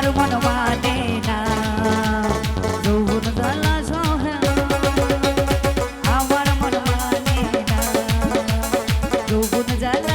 আমার মন মানে না। রোহন গলা সহে আমার মন মানে না। রোহন জ্বালা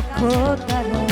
নক্ষত্র